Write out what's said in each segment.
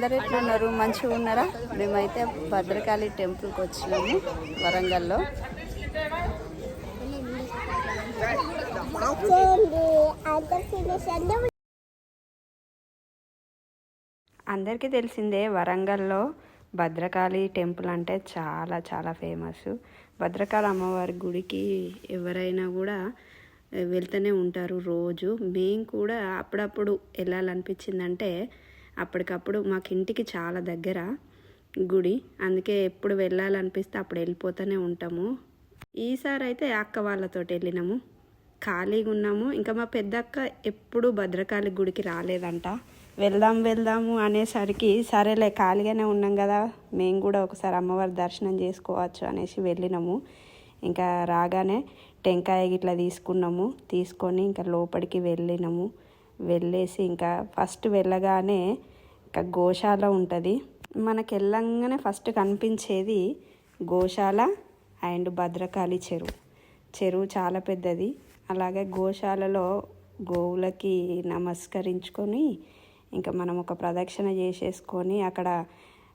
అందరు ఎట్లున్నారు మంచిగా ఉన్నారా? మేమైతే భద్రకాళి టెంపుల్కి వచ్చినాము వరంగల్లో. అందరికీ తెలిసిందే వరంగల్లో భద్రకాళి టెంపుల్ అంటే చాలా చాలా ఫేమస్. భద్రకాళి అమ్మవారి గుడికి ఎవరైనా కూడా వెళ్తూనే ఉంటారు రోజు. మేము కూడా అప్పుడప్పుడు వెళ్ళాలనిపించిందంటే అప్పటికప్పుడు మాకు ఇంటికి చాలా దగ్గర గుడి. అందుకే ఎప్పుడు వెళ్ళాలనిపిస్తే అప్పుడు వెళ్ళిపోతూనే ఉంటాము. ఈసారి అయితే అక్క వాళ్ళతోటి వెళ్ళినాము. ఖాళీగా ఉన్నాము ఇంకా మా పెద్దక్క ఎప్పుడు భద్రకాళి గుడికి రాలేదంట. వెళ్దాం వెళ్దాము అనేసరికి సరేలే ఖాళీగానే ఉన్నాం కదా మేము కూడా ఒకసారి అమ్మవారి దర్శనం చేసుకోవచ్చు అనేసి వెళ్ళినాము. ఇంకా రాగానే టెంకాయ గిట్లా తీసుకున్నాము. తీసుకొని ఇంకా లోపలికి వెళ్ళినాము. వెళ్ళేసి ఇంకా ఫస్ట్ వెళ్ళగానే ఇంకా గోశాల ఉంటుంది. మనకి వెళ్ళంగానే ఫస్ట్ కనిపించేది గోశాల అండ్ భద్రకాళి చెరువు. చెరువు చాలా పెద్దది. అలాగే గోశాలలో గోవులకి నమస్కరించుకొని ఇంకా మనం ఒక ప్రదక్షిణ చేసేసుకొని అక్కడ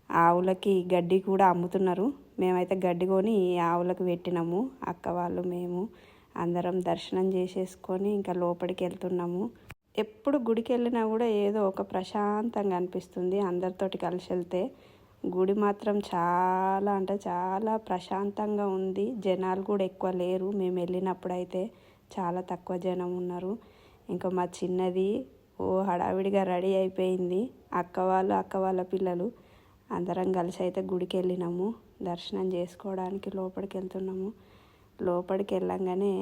ఆవులకి గడ్డి కూడా అమ్ముతున్నారు. మేమైతే గడ్డి కొని ఆవులకు పెట్టినాము. అక్క వాళ్ళు మేము అందరం దర్శనం చేసేసుకొని ఇంకా లోపలికి వెళ్తున్నాము. ఎప్పుడు గుడికి వెళ్ళినా కూడా ఏదో ఒక ప్రశాంతంగా అనిపిస్తుంది. అందరితోటి కలిసి వెళ్తే గుడి మాత్రం చాలా అంటే చాలా ప్రశాంతంగా ఉంది. జనాలు కూడా ఎక్కువ లేరు. మేము వెళ్ళినప్పుడు అయితే చాలా తక్కువ జనం ఉన్నారు. ఇంకా మా చిన్నది ఓ హడావిడిగా రెడీ అయిపోయింది. అక్క వాళ్ళు అక్క వాళ్ళ పిల్లలు అందరం కలిసి అయితే గుడికి వెళ్ళినాము దర్శనం చేసుకోవడానికి లోపలికి వెళ్తున్నాము లోపలికి వెళ్ళంగానే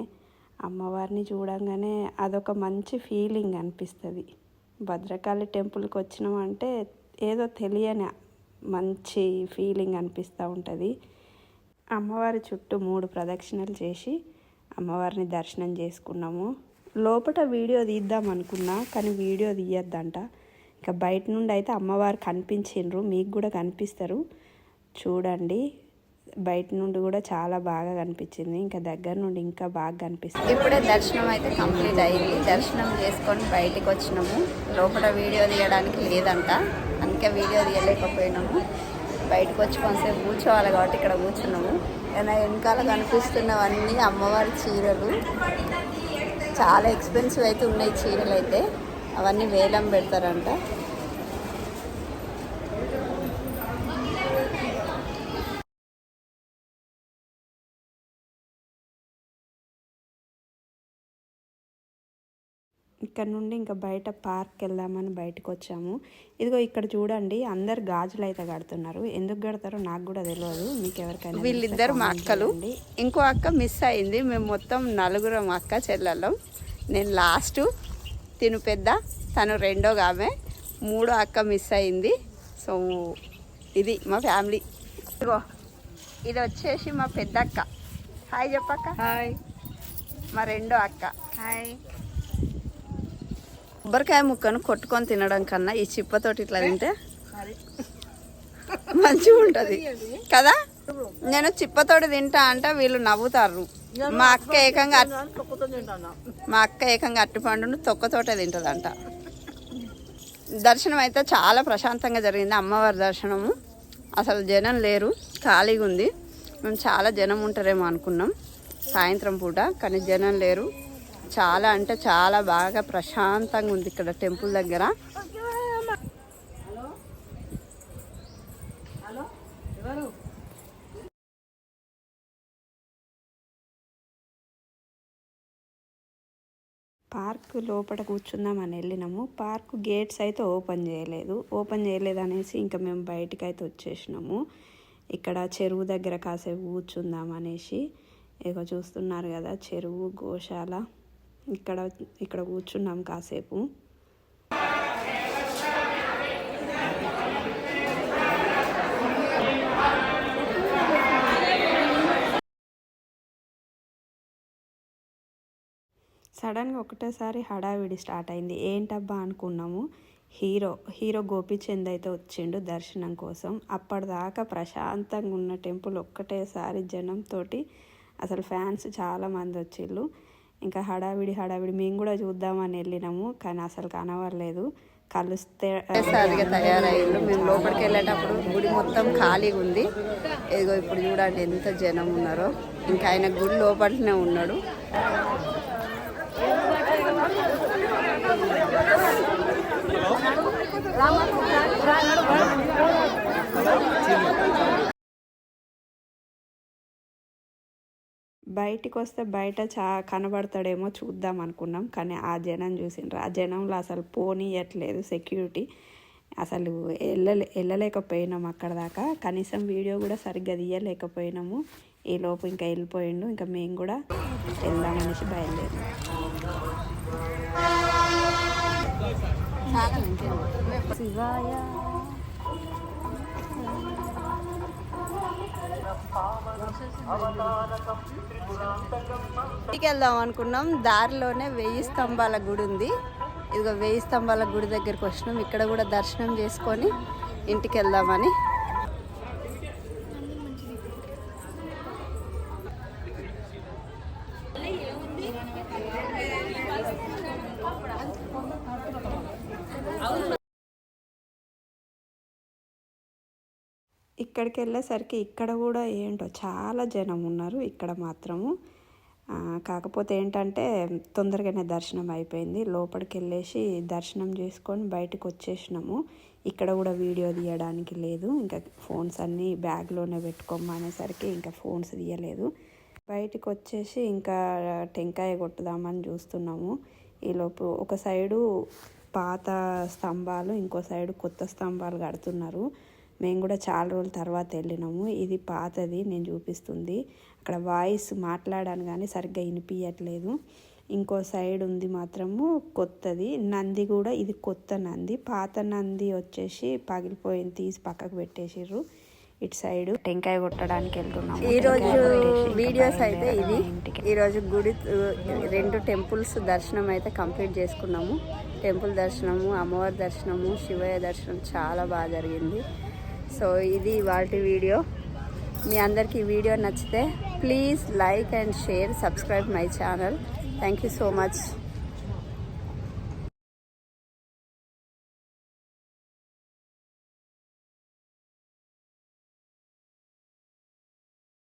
అమ్మవారిని చూడంగానే అదొక మంచి ఫీలింగ్ అనిపిస్తుంది. భద్రకాళి టెంపుల్కి వచ్చినామంటే ఏదో తెలియని మంచి ఫీలింగ్ అనిపిస్తూ ఉంటుంది. అమ్మవారి చుట్టూ మూడు ప్రదక్షిణలు చేసి అమ్మవారిని దర్శనం చేసుకున్నాము. లోపల వీడియో తీద్దాం అనుకున్నా కానీ వీడియో తీయద్దంట. ఇంకా బయట నుండి అయితే అమ్మవారు కనిపించిండ్రు మీకు కూడా కనిపిస్తారు. చూడండి. బయట నుండి కూడా చాలా బాగా కనిపించింది. ఇంకా దగ్గర నుండి ఇంకా బాగా కనిపిస్తుంది. ఇప్పుడే దర్శనం అయితే కంప్లీట్ అయింది. దర్శనం చేసుకొని బయటకు వచ్చినాము. లోపల వీడియో తీయడానికి లేదంట. అందుకే వీడియో తీయలేకపోయినాము. బయటకు వచ్చి కొంతసేపు కూర్చోవాలి కాబట్టి ఇక్కడ కూర్చున్నాము. ఏమైనా వెనకాల కనిపిస్తున్నవన్నీ అమ్మవారి చీరలు. చాలా ఎక్స్పెన్సివ్ అయితే ఉన్నాయి చీరలు అయితే. అవన్నీ వేలం పెడతారంట. ఇక్కడ నుండి ఇంకా బయట పార్క్ వెళ్దామని బయటకు వచ్చాము. ఇదిగో ఇక్కడ చూడండి అందరు గాజులు అయితే కడుతున్నారు. ఎందుకు కడతారో నాకు కూడా తెలియదు మీకు ఎవరికైనా వీళ్ళిద్దరు మా అక్కలు. ఇంకో అక్క మిస్ అయింది. మేము మొత్తం నలుగురం అక్క చెల్లెళ్ళం. నేను లాస్ట్ తిను పెద్ద తను రెండో ఆమె. మూడో అక్క మిస్ అయింది. సో ఇది మా ఫ్యామిలీ. ఇదిగో ఇది వచ్చేసి మా పెద్ద అక్క. హాయ్ చెప్పక్క. హాయ్. మా రెండో అక్క. హాయ్. కొబ్బరికాయ ముక్కను కొట్టుకొని తినడం కన్నా ఈ చిప్పతోటి ఇట్లా తింటే మంచిగా ఉంటుంది. కదా? నేను చిప్పతోటి తింటా అంటే వీళ్ళు నవ్వుతారు. మా అక్క ఏకంగా మా అక్క ఏకంగా అట్టిపండును తొక్కతోటే తింటుందంట. దర్శనం అయితే చాలా ప్రశాంతంగా జరిగింది. అమ్మవారి దర్శనము. అసలు జనం లేరు. ఖాళీగా ఉంది మేము చాలా జనం ఉంటారేమో అనుకున్నాం. సాయంత్రం పూట కానీ జనం లేరు. చాలా అంటే చాలా బాగా ప్రశాంతంగా ఉంది ఇక్కడ టెంపుల్ దగ్గర. పార్క్ లోపల కూర్చుందామని వెళ్ళినాము. పార్క్ గేట్స్ అయితే ఓపెన్ చేయలేదు. ఓపెన్ చేయలేదు అనేసి ఇంకా మేము బయటికి అయితే వచ్చేసినాము. ఇక్కడ చెరువు దగ్గర కాసేపు కూర్చుందాం అనేసి. ఇక చూస్తున్నారు కదా చెరువు గోశాల. ఇక్కడ ఇక్కడ కూర్చున్నాం కాసేపు. సడన్గా ఒకటేసారి హడావిడి స్టార్ట్ అయింది. ఏంటబ్బా అనుకున్నాము. హీరో హీరో గోపీచంద్ అయితే వచ్చిండు దర్శనం కోసం. అప్పటిదాకా ప్రశాంతంగా ఉన్న టెంపుల్ ఒక్కటేసారి జనంతో అసలు ఫ్యాన్స్ చాలా మంది వచ్చిళ్ళు. ఇంకా హడావిడి హడావిడి మేము కూడా చూద్దామని వెళ్ళినాము కానీ అసలు కనవరలేదు కలిస్తే సారిగా తయారయ్యిండు మేము లోపలికి వెళ్ళేటప్పుడు గుడి మొత్తం ఖాళీగా ఉంది. ఇదిగో ఇప్పుడు చూడండి ఎంత జనం ఉన్నారో. ఇంకా ఆయన గుడి లోపలనే ఉన్నాడు. బయటికి వస్తే బయట చా కనబడతాడేమో చూద్దాం అనుకున్నాం. కానీ ఆ జనం చూసిండ్రు. ఆ జనంలో అసలు పోనీయట్లేదు సెక్యూరిటీ. అసలు వెళ్ళలే వెళ్ళలేకపోయినాం అక్కడ దాకా. కనీసం వీడియో కూడా సరిగ్గా తీయలేకపోయినాము. ఈ లోపు ఇంకా వెళ్ళిపోయిండు. ఇంకా మేము కూడా వెళ్దామనేసి బయలుదేరాం శివాయ. ఇంటికి వెళ్దాం అనుకున్నాం. దారిలోనే వెయ్యి స్తంభాల గుడి ఉంది. ఇదిగో వెయ్యి స్తంభాల గుడి దగ్గరికి వచ్చినాం. ఇక్కడ కూడా దర్శనం చేసుకొని ఇంటికి వెళ్దామని. ఇక్కడికి వెళ్ళేసరికి ఇక్కడ కూడా ఏంటో చాలా జనం ఉన్నారు ఇక్కడ మాత్రము. కాకపోతే ఏంటంటే తొందరగానే దర్శనం అయిపోయింది. లోపలికి వెళ్ళేసి దర్శనం చేసుకొని బయటకు వచ్చేసినాము ఇక్కడ కూడా వీడియో తీయడానికి లేదు. ఇంకా ఫోన్స్ అన్నీ బ్యాగ్లోనే పెట్టుకోమనేసరికి ఇంకా ఫోన్స్ తీయలేదు. బయటకు వచ్చేసి ఇంకా టెంకాయ కొట్టుదామని చూస్తున్నాము. ఈలోపు ఒక సైడు పాత స్తంభాలు ఇంకో సైడు కొత్త స్తంభాలు కడుతున్నారు. మేము కూడా చాలా రోజుల తర్వాత వెళ్ళినాము. ఇది పాతది నేను చూపిస్తుంది. అక్కడ వాయిస్ మాట్లాడాను కానీ సరిగ్గా వినిపించట్లేదు ఇంకో సైడ్ ఉంది మాత్రము కొత్తది. నంది కూడా ఇది కొత్త నంది. పాత నంది వచ్చేసి పగిలిపోయింది తీసి పక్కకు పెట్టేసిర్రు. ఇటు సైడ్ టెంకాయ కొట్టడానికి వెళ్తున్నాము. ఈరోజు వీడియోస్ అయితే ఇది. ఈరోజు గుడి రెండు టెంపుల్స్ దర్శనం అయితే కంప్లీట్ చేసుకున్నాము. టెంపుల్ దర్శనము అమ్మవారి దర్శనము శివయ్య దర్శనం చాలా బాగా జరిగింది. సో ఇది వాటి వీడియో. మీ అందరికీ వీడియో నచ్చితే please like and share subscribe my channel. Thank you so much.